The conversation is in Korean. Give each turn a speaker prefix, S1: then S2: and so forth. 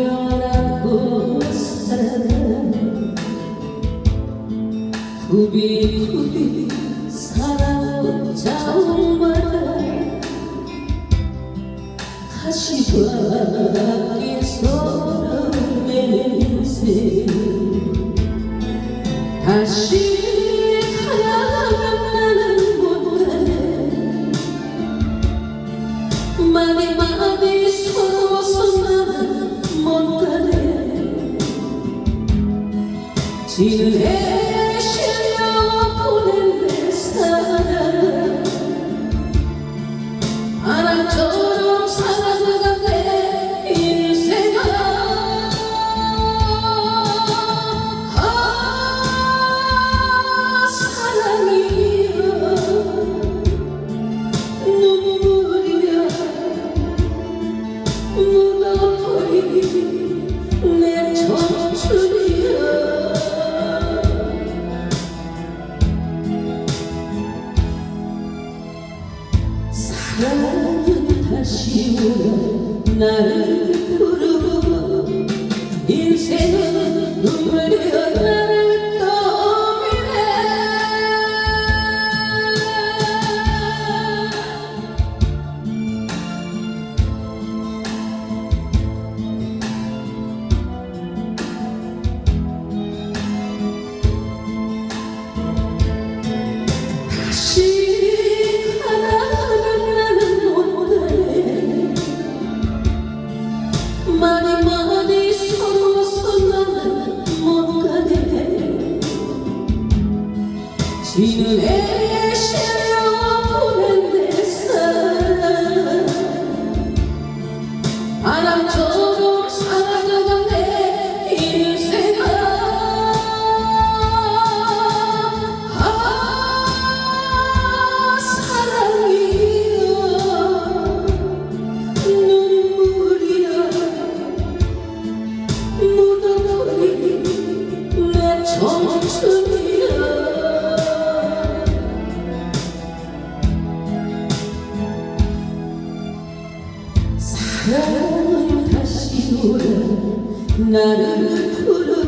S1: 운명하고 살아간 후비후비 살아오자마자 다시 바 지 사랑은 다시 오려 나를 부르고 인생은 눈물이여 나를 떠미네 다시 많이 많이 서러워서 나는 못 가네 지는 애에 실려 보낸 내 사랑 바람처 사랑은 다시 오려 나를 부르